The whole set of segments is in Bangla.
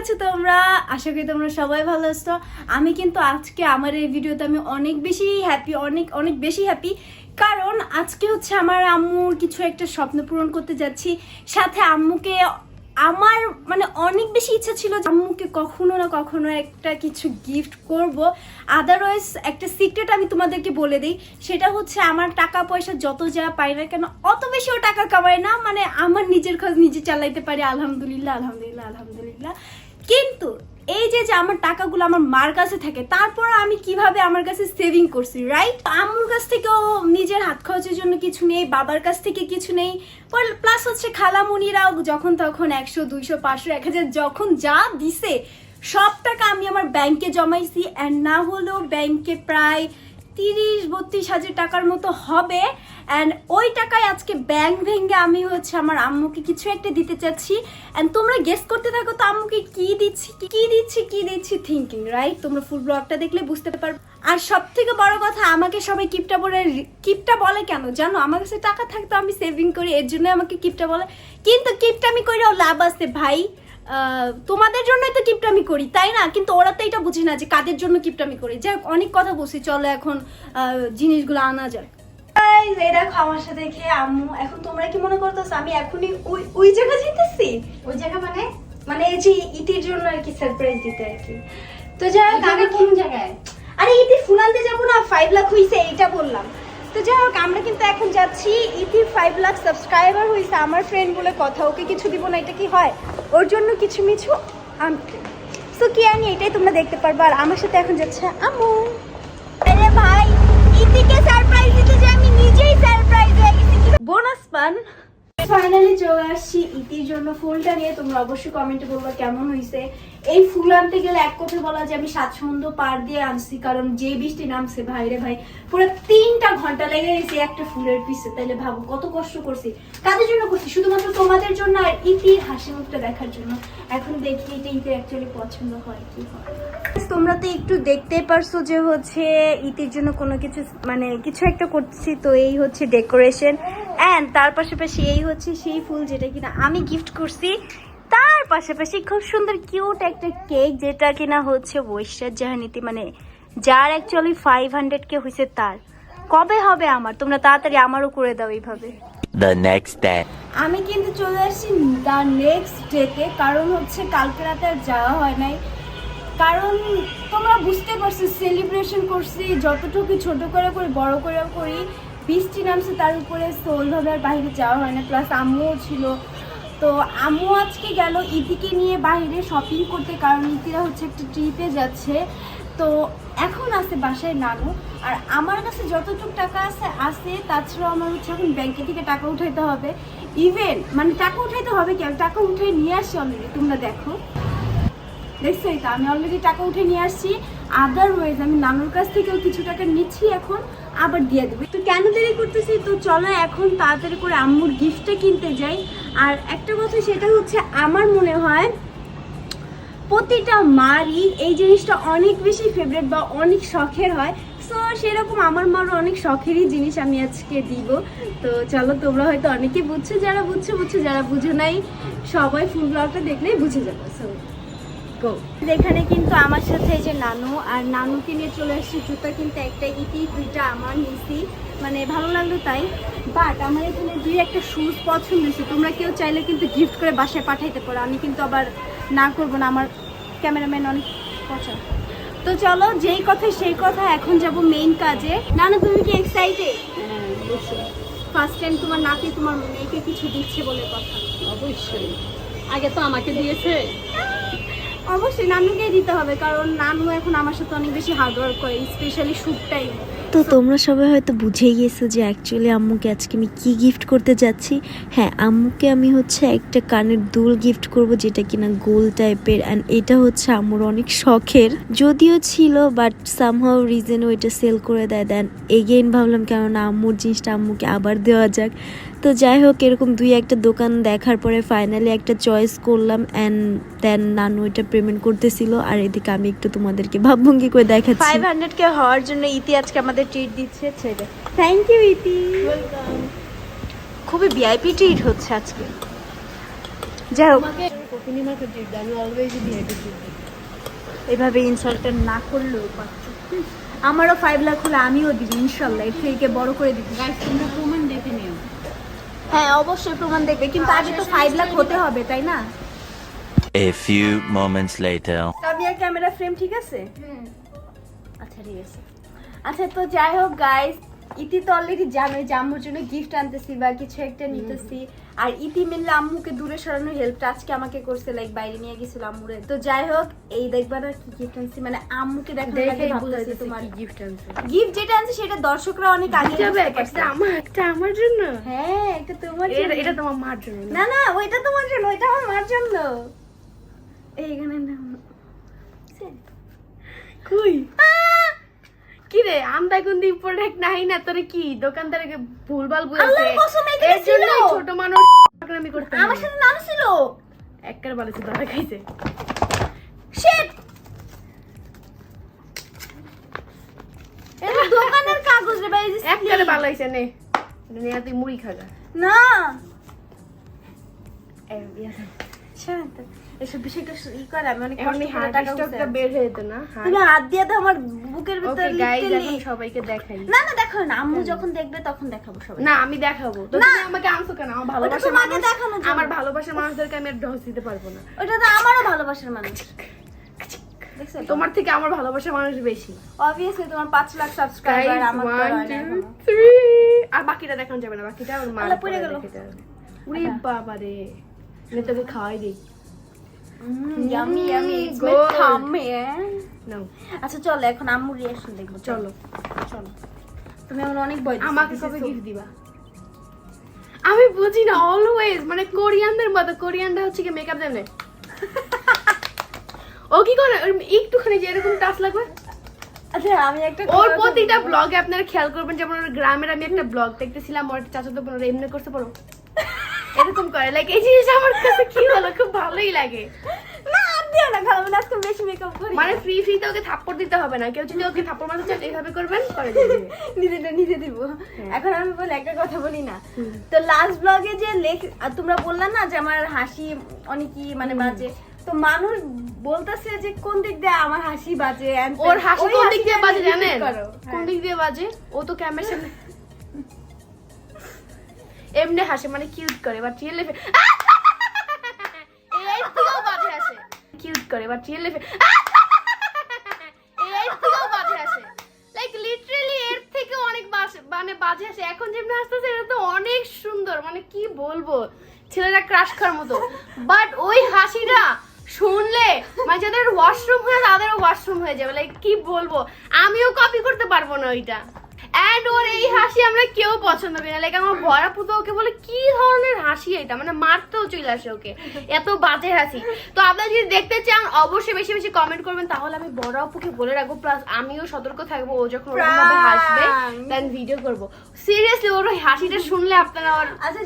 আছো তোমরা? আশা করি তোমরা সবাই ভালো আছো। আমি কিন্তু আজকে আমার এই ভিডিওতে আমি অনেক বেশি হ্যাপি অনেক অনেক বেশি হ্যাপি কারণ আজকে হচ্ছে আমার আম্মুর কিছু একটা স্বপ্ন পূরণ করতে যাচ্ছি। সাথে আম্মুকে আমার মানে অনেক বেশি ইচ্ছা ছিল আম্মুকে কখনো না কখনো একটা কিছু গিফট করব। আদারওয়াইজ একটা সিক্রেট আমি তোমাদেরকে বলে দিই, সেটা হচ্ছে আমার টাকা পয়সা যত যা পাই না কেন, অত বেশিও টাকা কামাই না। মানে আমার নিজের খরচ নিজে চালাইতে পারি। আলহামদুলিল্লাহ আলহামদুলিল্লাহ আলহামদুলিল্লাহ। কিন্তু এই যে যে আমার টাকাগুলো আমার মার কাছে থাকে, তারপর আমি কীভাবে আমার কাছে সেভিং করছি রাইট আম্মুর কাছ থেকেও নিজের হাত খরচের জন্য কিছু নেই, বাবার কাছ থেকে কিছু নেই প্লাস হচ্ছে খালামুনিরাও যখন তখন একশো, দুইশো, পাঁচশো, এক হাজার যখন যা দিছে, সব টাকা আমি আমার ব্যাংকে জমাইছি অ্যান্ড না হলেও ব্যাংকে প্রায় তিরিশ, বত্রিশ হাজার টাকার মতো হবে। অ্যান্ড ওই টাকায় আজকে ব্যাংক ভেঙে আমি হচ্ছে আমার আম্মুকে কিছু একটা দিতে চাচ্ছি। অ্যান্ড তোমরা গেস করতে থাকো তো আম্মুকে কি দিচ্ছি কি দিচ্ছি কি দিচ্ছি থিঙ্কিং রাইট তোমরা ফুল ব্লগটা দেখলে বুঝতে পারবে। আর সব থেকে বড় কথা, আমাকে সবাই কিপটা বলে কিপটা বলে কেন? জানো, আমার কাছে টাকা থাকতো আমি সেভিং করি, এর জন্য আমাকে কিপটা বলে। কিন্তু কিপটা আমি কইরাও লাভ আছে ভাই। তোমাদের জন্যই তো কিপটা আমি করি তাই না? কিন্তু ওরা তো এটা বুঝে না যে কাদের জন্য কিপটা আমি করি। যাই হোক, অনেক কথা বলছি চলো এখন আহ, জিনিসগুলো আনা যাক। এই দেখো আমার সাথে খেয়ে আম্মু এখন তোমরা কি মনে করতেছো? আমি এখনই ওই ওই জায়গা যেতেছি ওই জায়গা মানে মানে এই যে ইতির জন্য আর কি সারপ্রাইজ দিতে আর কি। তো যাই হোক আমি কোন জায়গায়? আরে ইতি ফুল আনতে যাব না ফাইভ লাখ হইছে এইটা বললাম। তো যাই হোক আমরা কিন্তু এখন যাচ্ছি। ইতি ফাইভ লাখ সাবস্ক্রাইবার হইছে আমার ফ্রেন্ড বলে কথা ওকে কিছু দিব না এটা কি হয়? ওর জন্য কিছু মিছু আনতে। তো কি আনি এটাই তোমরা দেখতে পারবে। আর আমার সাথে এখন যাচ্ছে আমু আরে ভাই ইতিকে সারপ্রাইজ দিতে যে আমি নিজেই সারপ্রাইজ হয়ে গেছি। বোনাস পান ফাইনালি চলে আসছি ইতির জন্য ফুলটা নিয়ে। তোমরা অবশ্যই কমেন্টে বলবা কেমন হয়েছে এই ফুল আনতে গেলে এক কথা বলা যে আমি স্বাচ্ছন্দ্য পার দিয়ে আনছি, কারণ যে বৃষ্টি নামছে ভাই রে ভাই, পুরো তিনটা ঘণ্টা লেগে গেছে একটা ফুলের পিছে। তাইলে ভাবো, কত কষ্ট করছি। কাদের জন্য করছি? শুধুমাত্র তোমাদের জন্য আর ইতির হাসি মুখটা দেখার জন্য। এখন দেখি এটা ইতির অ্যাকচুয়ালি পছন্দ হয় কি হয়। তোমরা তো একটু দেখতেই পারছ যে হচ্ছে ইতির জন্য কোনো কিছু মানে কিছু একটা করছি, তো এই হচ্ছে ডেকোরেশন অ্যান্ড তার পাশাপাশি এই হচ্ছে সেই ফুল যেটা কিনা আমি গিফট করছি। পাশাপাশি খুব সুন্দর কিউট একটা কেক যেটা কিনা হচ্ছে বৈশাখ জাহানিতি মানে যার অ্যাকচুয়ালি ফাইভ হান্ড্রেড কে হয়েছে তার। কবে হবে আমার? তোমরা তাড়াতাড়ি আমারও করে দাও এইভাবে. আমি কিন্তু চলে আসছি তার নেক্সট ডেতে কারণ হচ্ছে কালকে রাতে আর যাওয়া হয় নাই। কারণ তোমরা বুঝতে পারছ সেলিব্রেশন করছি যতটুকু ছোট করে করে বড় করে করি বৃষ্টি নামছে তার উপরে ওইভাবে আর বাইরে যাওয়া হয় না। প্লাস আম্মুও ছিল তো আম্মু আজকে গেল ইতিকে নিয়ে বাইরে শপিং করতে, কারণ ইতিরা হচ্ছে একটা ট্রিপে যাচ্ছে। তো এখন আছে বাসায় নানু, আর আমার কাছে যতটুকু টাকা আছে আছে, তাছাড়াও আমার হচ্ছে এখন ব্যাংকে থেকে টাকা উঠাইতে হবে। ইভেন মানে টাকা উঠাইতে হবে কি? আমি টাকা উঠে নিয়ে আসছি অলরেডি তোমরা দেখো। দেখছোই তো আমি অলরেডি টাকা উঠে নিয়ে আসছি। আদারওয়াইজ আমি নানুর কাছ থেকেও কিছু টাকা নিচ্ছি এখন। আবার দিয়ে দেবো। তো কেন দেরি করতেছি? তো চলো এখন তাড়াতাড়ি করে আম্মুর গিফটটা কিনতে যাই। আর একটা কথা সেটা হচ্ছে, আমার মনে হয় প্রতিটা মারই এই জিনিসটা অনেক বেশি ফেভারিট বা অনেক শখের হয়। সো সেরকম আমার মারও অনেক শখেরই জিনিস আমি আজকে দিব। তো চলো, তোমরা হয়তো অনেকে বুঝছ, যারা বুঝছ বুঝছ, যারা বুঝো নাই, সবাই ফুল ব্লগটা দেখলেই বুঝে যাবে। সো গো এখানে কিন্তু আমার সাথে যে নানু আর নানুকে নিয়ে চলে আসছি। জুতা কিন্তু একটা ইতি দুইটা আমার নিছি। মানে ভালো লাগল তাই। বাট আমার এখানে দুই একটা শুজ পছন্দ হয়েছে। তোমরা কেউ চাইলে কিন্তু গিফট করে বাসায় পাঠাইতে পারো। আমি কিন্তু আবার না করব না। আমার ক্যামেরাম্যান অনেক পছন্দ। তো চলো যেই কথা সেই কথা এখন যাব মেইন কাজে। নানু তুমি কি এক্সাইটেড ফার্স্ট টাইম তোমার নাতি তোমার মেয়েকে কিছু দিচ্ছে বলে কথা। অবশ্যই। আগে তো আমাকে দিয়েছে। অবশ্যই নানুকেই দিতে হবে, কারণ নানু এখন আমার সাথে অনেক বেশি হার্ড ওয়ার্ক করে স্পেশালি শুট টাইম তো তোমরা সবাই হয়তো বুঝেই গেছো যে অ্যাকচুয়ালি আম্মুকে আজকে আমি কি গিফট করতে যাচ্ছি। হ্যাঁ আম্মুকে আমি হচ্ছে একটা কানের দুল গিফট করব যেটা কিনা গোল টাইপের অ্যান্ড এটা হচ্ছে আম্মুর অনেক শখের। যদিও ছিল বাট সামহাও রিজন ওইটা সেল করে দেয় দেন এগেইন ভাবলাম কেননা আম্মুর জিনিসটা আম্মুকে আবার দেওয়া যাক। তো যাই হোক এরকম দুই একটা দোকান দেখার পরে ফাইনালি একটা চয়েস করলাম অ্যান্ড দেন নানু এটা পেমেন্ট করতেছিল। আর এদিকে আমি একটু তোমাদেরকে ভাবভঙ্গি করে দেখাচ্ছি। ফাইভ হান্ড্রেড কে হওয়ার জন্য ইতি আজকে আমাদের ট্রিট দিচ্ছে ছেলে থ্যাংক ইউ ইতি। খুবই ভিআইপি ট্রিট হচ্ছে আজকে। যাই হোক। এভাবে ইনসাল্টেড না করলেও পারছ। আমারও ফাইভ লাখ হলে আমিও দিব ইনশাল্লাহ এর থেকে বড় করে দিব গাইস তোমরা প্রমাণ দেখে নিও হ্যাঁ অবশ্যই প্রমাণ দেখবে। কিন্তু আগে তো ফাইভ লাখ হতে হবে তাই না? A few moments later. Kamiya camera frame ঠিক আছে? আচ্ছা ঠিক আছে। আচ্ছা তো যাই হোক গাইস ইতি তো অলরেডি জানোই যে আম্মুর জন্য গিফট আনতেছি বা কিছু একটা নিতেছি। আর ইতি মিললে আম্মুকে দূরে সরানোর হেল্পটা আজকে আমাকে করছে লাইক বাইরে নিয়ে গেছিল আম্মুরে। তো যাই হোক এই দেখবা না কি গিফট আনছি। মানে আম্মুকে তোমার। গিফট আনছে। গিফট যেটা আনছে সেটা দর্শকরা অনেক আগে যাবে একটা আমার একটা আমার জন্য? হ্যাঁ এটা তোমার এটা জন্য। এটা তোমার মার জন্য না? না না ওইটা তোমার জন্য ওইটা আমার মার জন্য। এইখানে নাও। কই? কি রে আমদা কোন প্রোডাক্ট নাই না তোরে কি? দোকানদারকে ভুলভাল বুঝাছে এর জন্য ছোট মানুষ আমি করতে আমার সাথে নাম ছিল! একবার বলেছে দাদা খাইছে। শিট এটা দোকানের কাগজ রে ভাই একবারে হইছে নে। এটা তুই মুড়ি খাগা। না! এই, ইয়া থাক। ছাড়েন তো। এসব বিষয়টা ই করে আমি অনেক কষ্ট করে টাকা স্টকটা বের হয়ে যেত না তুমি হাত দিয়ে তো আমার বুকের ভিতরে গাইস এখন সবাইকে দেখাই। না না দেখো না আম্মু যখন দেখবে তখন দেখাবো সবাই না আমি দেখাবো। তো তুমি আমাকে আনছো কেন? আমার ভালোবাসার মানুষ দেখানোর আমার ভালোবাসার মানুষদেরকে আমি আর ঢস দিতে পারব না। ওটা তো আমারও ভালোবাসার মানুষ। তোমার থেকে আমার ভালোবাসার মানুষ বেশি। অবভিয়াসলি তোমার পাঁচ লাখ সাবস্ক্রাইবার আমার তো. আর বাকিটা দেখানো যাবে না বাকিটা ওর মা পড়ে গেল। উড়ি বাবা রে তোকে খাওয়াই দিই। Tummy, eh? নাও আচ্ছা চলো এখন দেখব। চলো। চলো। তুমি আমার অনেক আমাকে কবে গিফট দিবা? আমি বুঝি না অলওয়েজ মানে কোরিয়ানদের মতো কোরিয়ানরা হচ্ছে কি মেকআপ দেয় ও কি করে? একটুখানি যে এরকম টাচ লাগবে? আচ্ছা আমি একটা ওর প্রতিটা ব্লগে আপনারা খেয়াল করবেন যেমন গ্রামের আমি একটা ব্লগ দেখতেছিলাম ওর চাচাতো বোন এমনি করতে পারো এরকম করে। লাইক এই জিনিসটা আমার কাছে কি হলো? খুব ভালোই লাগে। না আর দিও না খারাপ না আজকে বেশি মেকআপ করি। মানে ফ্রি ফ্রিতে ওকে থাপ্পড় দিতে হবে না। কেউ যদি ওকে থাপ্পড় মারতে চান এইভাবে করবেন করে দিবে। নিজেটা নিজে দিব। এখন আমি বলি একটা কথা বলি না। তো লাস্ট ব্লগে যে লেখ আর তোমরা বললা না যে আমার হাসি অনেকই মানে বাজে। তো মানুষ বলতেছে যে কোন দিক দিয়ে আমার হাসি বাজে? ওর হাসি কোন দিক দিয়ে বাজে জানেন? কোন হ্যাঁ। দিক দিয়ে বাজে? ও তো ক্যামেরার সামনে এমনি হাসে মানে কিউট করে বাট রিয়েল লাইফে হাসে। কিউট করে বাট রিয়েল লাইফে হাসে। লাইক লিটারালি এর থেকে অনেক মানে বাজে হাসে। এখন যেমনি হাসতেছে, এটা তো অনেক সুন্দর। মানে কি বলব? ছেলেরা ক্রাশ খাওয়ার মতো। বাট ওই হাসিটা শুনলে মানে যাদের ওয়াশরুম হয়ে, তাদেরও ওয়াশরুম হয়ে যাবে। লাইক কি বলব? আমিও কপি করতে পারব না ওইটা। এন্ড ওর এই হাসি আমরা কেউ পছন্দ করি না। লাইক আমার পুতো ওকে বলে কি ধরনের হাসি এটা? মানে মারতেও চলে আসে ওকে। এত বাজে হাসি। তো আপনারা যদি দেখতে চান অবশ্যই বেশি বেশি কমেন্ট করবেন। তাহলে আমি বড় আপুকে বলে রাখব। প্লাস আমিও সতর্ক থাকব ও যখন হাসবে দেন ভিডিও করব। সিরিয়াসলি ওর ওই হাসিটা শুনলে আপনারা ওর আচ্ছা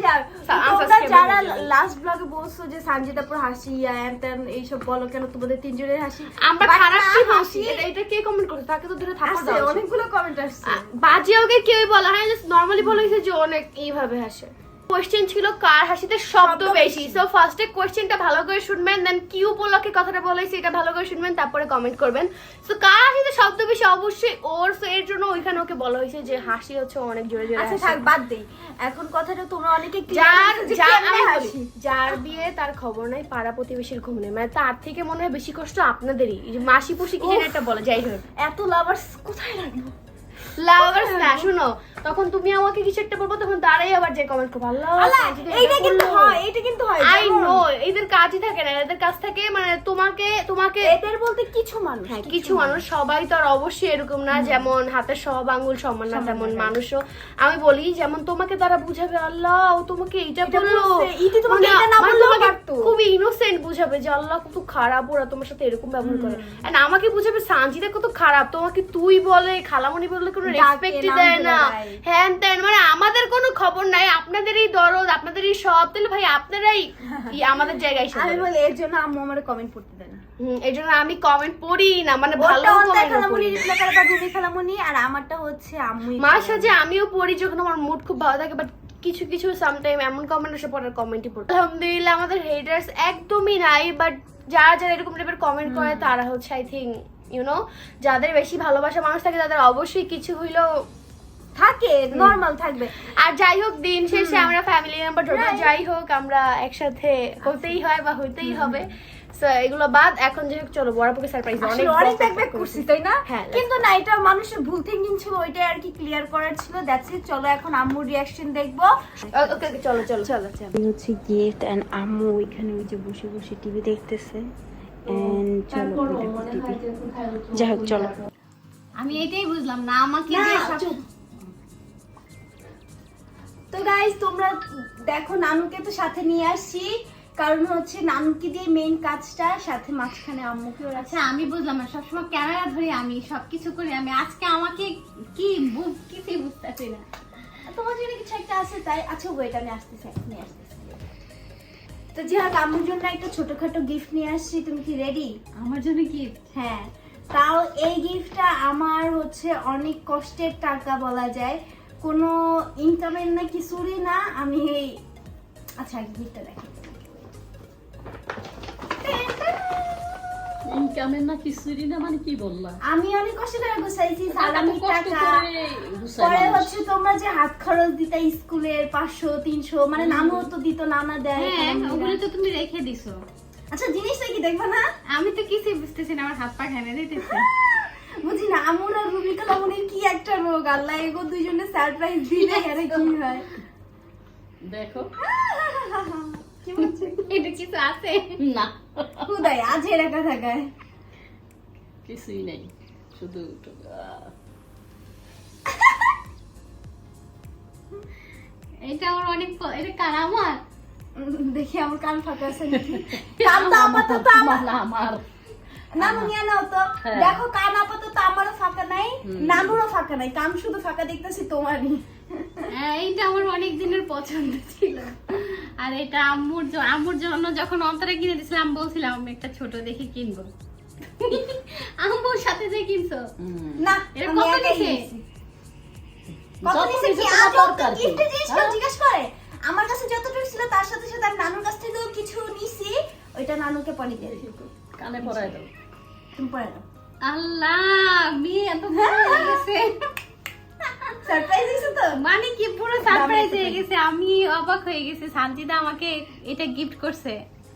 যারা লাস্ট ব্লগে বলছো যে সানজিদাপুর হাসি তেন এইসব বলো কেন? তোমাদের তিনজনের হাসি? আমরা খারাপ হাসি এটা এটা কে কমেন্ট করছে? তাকে তো ধরে আসছে, অনেকগুলো কমেন্ট আসছে। আ- বাজে ওকে কেউই বলা হয় জাস্ট নর্মালি বলা হয়েছে যে অনেক এইভাবে হাসে। কোয়েশ্চেন ছিল কার হাসিতে শব্দ বেশি। সো ফার্স্টে কোয়েশ্চেনটা ভালো করে শুনবেন দেন কি উপলক্ষে কথাটা বলা হয়েছে এটা ভালো করে শুনবেন তারপরে কমেন্ট করবেন। সো কার হাসিতে শব্দ বেশি? অবশ্যই ওর so এর জন্য ওইখানে ওকে বলা হয়েছে যে হাসি হচ্ছে অনেক জোরে জোরে আচ্ছা থাক বাদ দেই। এখন কথাটা তোমরা অনেকে যার যার। যার বিয়ে তার খবর নাই পাড়া প্রতিবেশীর ঘুম নেই। মানে তার থেকে মনে হয় বেশি কষ্ট আপনাদেরই। মাসি পুষি কি একটা বলে যাই হোক। এত লাভার্স কোথায় লাগল? লাভার্স না শুনো তখন তুমি আমাকে কিছু একটা বলব তখন তারাই আবার যে কমেন্ট করব আল্লাহ এইটা কিন্তু হয় এইটা কিন্তু হয় আই নো এদের কাজই থাকে না এদের কাজ থাকে মানে তোমাকে তোমাকে এদের বলতে কিছু মানুষ হ্যাঁ কিছু মানুষ। সবাই তো আর অবশ্যই এরকম না যেমন হাতের সব আঙ্গুল সমান না তেমন মানুষও। আমি বলি যেমন তোমাকে তারা বুঝাবে আল্লাহ ও তোমাকে এইটা বলল। ইতি তোমাকে মানে- এটা না মানে পারতো। খুবই ইনোসেন্ট বুঝাবে যে আল্লাহ কত খারাপ ওরা তোমার সাথে এরকম ব্যবহার করে। And আমাকে বুঝাবে সানজিদা কত খারাপ তোমাকে তুই বলে খালামণি বলে কোনো রেসপেক্টই দেয় না। হ্যান ত্যান মানে আমাদের কোনো খবর নাই আপনাদেরই দরদ আপনাদেরই সব তাহলে ভাই আপনারাই আমাদের জায়গায় এসে আমি বলি এর জন্য আম্মু আমার কমেন্ট পড়তে দেন হুম, এই জন্য আমি কমেন্ট পড়ি না মানে ভালো ওরটা খালামুনি রিপ্লাই করে বা রুমি খালামুনি আর আমারটা হচ্ছে আম্মুই মার সাথে আমিও পড়ি যখন আমার মুড খুব ভালো থাকে বাট কিছু কিছু সামটাইম এমন কমেন্ট আসে পড়ার কমেন্টই পড়তে আলহামদুলিল্লাহ আমাদের হেটার্স একদমই নাই বাট যারা যারা এরকম টাইপের কমেন্ট করে তারা হচ্ছে আই থিঙ্ক ইউনো যাদের বেশি ভালোবাসা মানুষ থাকে তাদের অবশ্যই কিছু হইলেও থাকে নর্মাল থাকবে। আর যাই হোক দিন শেষে আমরা ফ্যামিলি মেম্বার যাই হোক আমরা একসাথে হতেই হয় বা হইতেই হবে। সো এগুলো বাদ এখন যে চলো বড়পুকে সারপ্রাইজ অনেক ব্যাক ব্যাক করছি তাই না? হ্যাঁ, কিন্তু না এটা মানুষের ভুল থিঙ্কিং ছিল ওইটাই আর কি ক্লিয়ার করার ছিল দ্যাটস ইট চলো এখন আম্মুর রিয়াকশন দেখব। ওকে চলো চলো চলো। চলো হচ্ছে গিফট অ্যান্ড আম্মু ওইখানে ওই যে বসে বসে টিভি দেখতেছে। এন্ড চলো যাই হোক চলো। আমি এটাই বুঝলাম না আমাকে। তো গাইজ তোমরা দেখো নানুকে তো সাথে নিয়ে আসছি। কারণ হচ্ছে নানুকে দিয়ে মেইন কাজটা সাথে মাঝখানে আম্মুকেও আচ্ছা আমি বুঝলাম না সবসময় ক্যামেরা ধরে আমি সবকিছু করি আমি আজকে আমাকে কি বুঝ কিছুই বুঝতেছি না। তোমার জন্য কিছু একটা আছে তাই আচ্ছা ওয়েট আমি আসতেছি এখনই আসতেছি। তো যে হোক আমার জন্য একটা ছোটখাটো গিফট নিয়ে আসছি তুমি কি রেডি আমার জন্য গিফট হ্যাঁ তাও এই গিফটটা আমার হচ্ছে অনেক কষ্টের টাকা বলা যায়। কোনো ইনকামের না কিছুরই না আমি এই আচ্ছা গিফটটা দেখি। ইনকামের না না মানে কি বললা? আমি অনেক কষ্ট করে গুছাইছি কষ্ট টাকা। পরে হচ্ছে তোমরা যে হাত খরচ দিতে স্কুলের মানে নানু তো দিত নানা দেয় হ্যাঁ ওগুলো তো তুমি রেখে দিছো। আচ্ছা জিনিসটা কি দেখবে না? আমি তো কিছুই বুঝতেছি না আমার হাত পা ঘেমে দিতেছে বুঝি না আমুন আর রুবিকা লামুনির কি একটা রোগ আল্লাহ এগো দুইজনে সারপ্রাইজ দিলে আরে কি হয়। দেখো। কি বলছে? এটা কিছু আছে? না। খুদাই আজ থাকায় কিছুই নেই। শুধু এটা আমার অনেক এটা কার আমার? দেখি আমার কান ফাঁকা আছে কান তো আপাতত আমার। না আমার। নানু নিয়ে নাও তো। হ্যাঁ। দেখো কান আপাতত আমারও ফাঁকা নাই নানুরও ফাঁকা নাই। কান শুধু ফাঁকা দেখতেছি তোমারই। এইটা আমার অনেক দিনের পছন্দ ছিল। আর এটা আম্মুর আম্মুর জন্য যখন অন্তরে কিনে দিয়েছিলাম বলছিলাম আমি একটা ছোট দেখে কিনবো। আম্মুর সাথে যে কিনছো? না এটা কত নিছে? কত নিছে? কি আজ গিফট জিনিস কেউ হ্যাঁ? জিজ্ঞেস করে। আমার কাছে যতটুকু ছিল তার সাথে সাথে আমি নানুর কাছ থেকেও কিছু নিছি। ওইটা নানুকে পরে দিয়ে কানে পরাই দাও। তুমি পরে দাও। আল্লাহ মেয়ে এত বড় হয়ে গেছে। সারপ্রাইজ মানে কি পুরো সারপ্রাইজ হয়ে গেছে আমি অবাক হয়ে গেছি শান্তিদা আমাকে এটা গিফট করছে।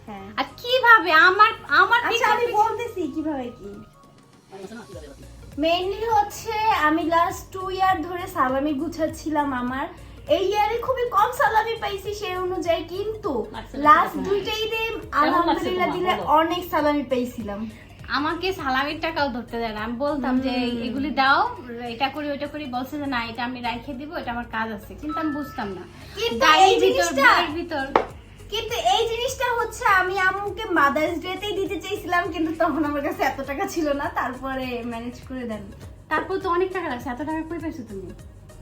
হ্যাঁ। আর কীভাবে? আমার আমার আচ্ছা আমি বলতেছি কীভাবে কি? মেইনলি হচ্ছে আমি লাস্ট টু ইয়ার ধরে সালামি গুছাচ্ছিলাম আমার। এই ইয়ারে খুবই কম সালামি পাইছি সেই অনুযায়ী কিন্তু লাস্ট দুইটাই দুইটা আলহামদুলিল্লাহ দিলে অনেক সালামি পাইছিলাম। আমাকে সালামির টাকাও ধরতে দেয় না। আমি বলতাম যে এগুলি দাও এটা করি ওইটা করি। বলছে যে না এটা আমি রাখে দিব এটা আমার কাজ আছে। কিন্তু আমি বুঝতাম না। কিন্তু এই ভিতর জিনিসটা- কিন্তু এই জিনিসটা হচ্ছে আমি আম্মুকে মাদার্স ডেতেই দিতে চাইছিলাম কিন্তু তখন আমার কাছে এত টাকা ছিল না তারপরে ম্যানেজ করে দেন। তারপর তো অনেক টাকা লাগছে এত টাকা কই পেয়েছ তুমি?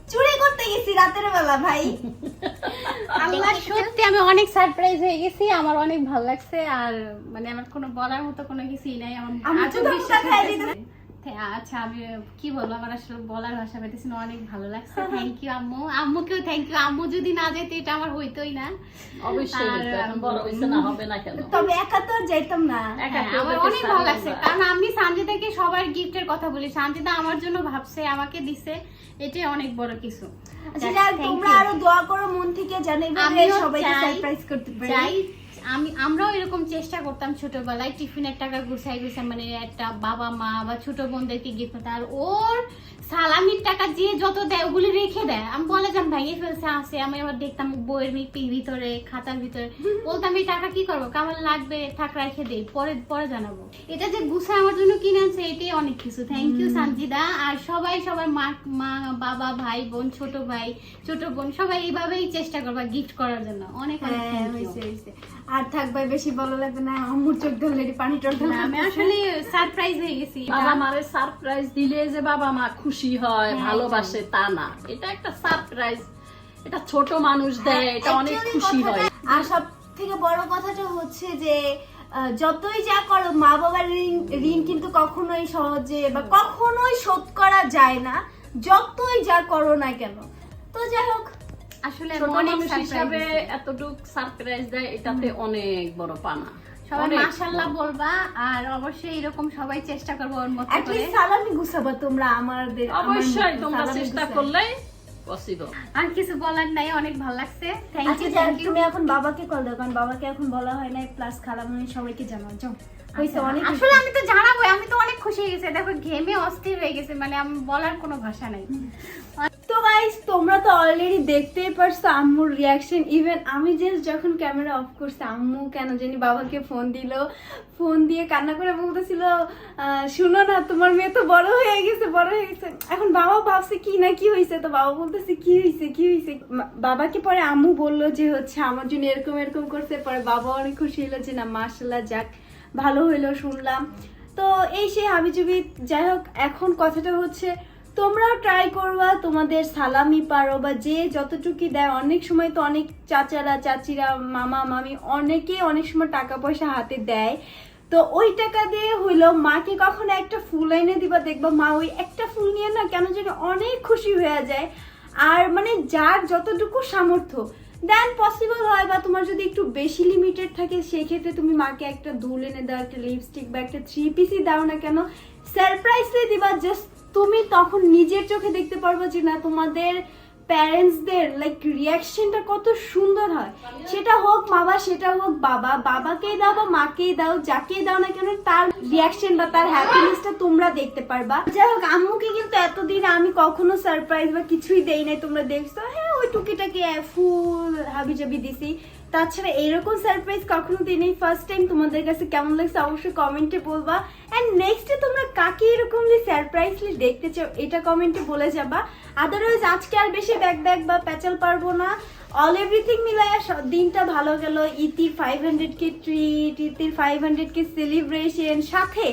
চুরি করতে গেছি রাতের বেলা ভাই। আল্লাহ সত্যি আমি অনেক সারপ্রাইজ হয়ে গেছি আমার অনেক ভালো লাগছে আর মানে আমার কোনো বলার মতো কোনো কিছুই নাই আমার হ্যাঁ, আচ্ছা আমি কি বলব আমার আসলে বলার ভাষা পেতেছি না অনেক ভালো লাগছে। থ্যাংক ইউ আম্মু। আম্মুকেও থ্যাংক ইউ আম্মু যদি না যেত এটা আমার হইতোই না। অবশ্যই আর, হইতো, এখন বড় হইছে না হবে না কেন? তবে একা তো যাইতাম না। হ্যাঁ, আমার অনেক ভালো লাগছে। কারণ আমি সানজিদাকে সবার গিফটের কথা বলি। সানজিদা আমার জন্য ভাবছে আমাকে দিছে। এটাই অনেক বড় কিছু। আচ্ছা তোমরা আরও দোয়া করো মন থেকে আমিও সবাইকে সারপ্রাইজ করতে পারি। আমি আমরাও এরকম চেষ্টা করতাম ছোটবেলায় টিফিনের টাকা গুছাই গুছাই মানে একটা বাবা মা বা ছোট বোনদেরকে গিফট আর ওর সালামির টাকা যে যত দেয় ওগুলি রেখে দেয়। আমি বলে যাম ভেঙে ফেলছে আসে। আমি আবার দেখতাম বইয়ের মিটির ভিতরে খাতার ভিতরে। বলতাম এই টাকা কি করব? কেমন লাগবে? থাক রেখে দেই পরে পরে জানাব। এটা যে গুছায় আমার জন্য কিনে আনছে এটাই অনেক কিছু। Thank you Sanjida. আর সবাই সবার মা মা বাবা ভাই বোন ছোট ভাই ছোট বোন সবাই এইভাবেই চেষ্টা করবা গিফট করার জন্য। অনেক অনেক হ্যাঁ হয়েছে হয়েছে। আর থাক ভাই বেশি ভালো লাগবে না আম্মুর চোখ ধরলে পানি না, আমি আসলে সারপ্রাইজ হয়ে গেছি বাবা মারে সারপ্রাইজ দিলে যে বাবা মা খুশি হয় হ্যাঁ, ভালোবাসে তা না। এটা একটা সারপ্রাইজ এটা ছোট মানুষ দেয় এটা অনেক খুশি হয়। আর সব থেকে বড় কথাটা হচ্ছে যে আহ, যতই যা করো মা বাবার ঋণ ঋণ কিন্তু কখনোই সহজে বা কখনোই শোধ করা যায় না যতই যা করো না কেন। তো যাই হোক আসলে ছোট মানুষ হিসাবে এতটুক সারপ্রাইজ দেয় এটাতে অনেক বড় পানা। সবাই মাশাআল্লাহ বলবা আর অবশ্যই এরকম সবাই চেষ্টা করব ওর মতো করে। সালামি গুছাবা তোমরা আমাদের অবশ্যই তোমরা চেষ্টা পসিবল আর কিছু বলার নাই অনেক ভালো লাগছে। থ্যাংক ইউ থ্যাংক ইউ তুমি এখন বাবাকে কল দাও কারণ বাবাকে এখন বলা হয় না প্লাস সবাইকে জানাও যাও। আচ্ছা, আসলে আমি তো জানাব আমি তো অনেক খুশি হয়ে গেছি। দেখো ঘেমে অস্থির হয়ে গেছে মানে আমি বলার কোনো ভাষা নাই। তো গাইস তোমরা তো অলরেডি দেখতেই পারছ আম্মুর রিয়াকশন ইভেন আমি জাস্ট যখন ক্যামেরা অফ করছি, আম্মু কেন জানি বাবাকে ফোন দিল। ফোন দিয়ে কান্না করে বলতেছিল শুনো না, তোমার মেয়ে তো বড় হয়ে গেছে, বড় হয়ে গেছে। এখন বাবা ভাবছে, কি না কি হয়েছে? তো বাবা বলতেছে, কি হয়েছে কি হয়েছে? বাবাকে পরে আম্মু বলল যে, হচ্ছে আমার জন্য এরকম এরকম করছে। পরে বাবা অনেক খুশি হলো যে, না মার্শাল্লাহ যাক, ভালো হইল শুনলাম। তো এই সেই হাবিজুবি, যাই হোক, এখন কথাটা হচ্ছে তোমরাও ট্রাই করবা, তোমাদের সালামি পারো বা যে যতটুকু দেয়। অনেক সময় তো অনেক চাচারা, চাচিরা, মামা, মামি অনেকে অনেক সময় টাকা পয়সা হাতে দেয়। তো ওই টাকা দিয়ে হইল মাকে কখনো একটা ফুল এনে দিবা, দেখবা মা ওই একটা ফুল নিয়ে না কেন যেন অনেক খুশি হয়ে যায়। আর মানে যার যতটুকু সামর্থ্য দেন পসিবল হয় বা তোমার যদি একটু বেশি লিমিটেড থাকে, সেই ক্ষেত্রে তুমি মাকে একটা দুল এনে দাও, একটা লিপস্টিক বা একটা থ্রি পিসই দাও না কেন সারপ্রাইজলি দিবা জাস্ট তুমি তখন নিজের চোখে দেখতে পারবে যে না, তোমাদের প্যারেন্টসদের লাইক রিয়াকশনটা কত সুন্দর হয়। সেটা হোক বাবা সেটা হোক বাবা, বাবাকেই দাও বা মাকেই দাও, যাকেই দাও না কেন, তার রিয়াকশন বা তার হ্যাপিনেসটা তোমরা দেখতে পারবা। যাই হোক, আম্মুকে কিন্তু এতদিন আমি কখনো সারপ্রাইজ বা কিছুই দেই নাই, তোমরা দেখছ হ্যাঁ ওই টুকিটাকে ফুল, হাবিজাবি দিছি। তাছাড়া এরকম সারপ্রাইজ কখনো দিই ফার্স্ট টাইম তোমাদের কাছে কেমন লাগছে অবশ্যই কমেন্টে বলবা। অ্যান্ড নেক্সটে তোমরা কাকে এরকম যে সারপ্রাইজলি দেখতে চাও, এটা কমেন্টে বলে যাবা। আদারওয়াইজ আজকে আর বেশি ব্যাগ ব্যাগ বা প্যাচাল পারব না। অল এভরিথিং মিলাইয়া দিনটা ভালো গেল। ইতির ফাইভ হান্ড্রেড কে ট্রিট ইতির ফাইভ হান্ড্রেড কে সেলিব্রেশন সাথে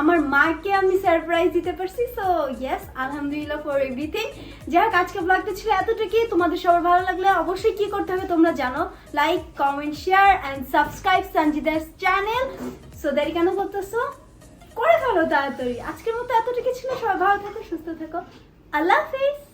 আমার মাকে আমি সারপ্রাইজ দিতে পারছি সো ইয়েস আলহামদুলিল্লাহ ফর এভরিথিং যাই হোক আজকে ব্লগটা ছিল এতটুকুই তোমাদের সবার ভালো লাগলে অবশ্যই কি করতে হবে তোমরা জানো। Like comment share and subscribe Sanjida's channel so দেরি কেন করতেছো? করে ফেলো তাড়াতাড়ি। আজকের মতো এতটুকু ছিল। সবাই ভালো থাকো, সুস্থ থাকো। আল্লাহ হাফিজ।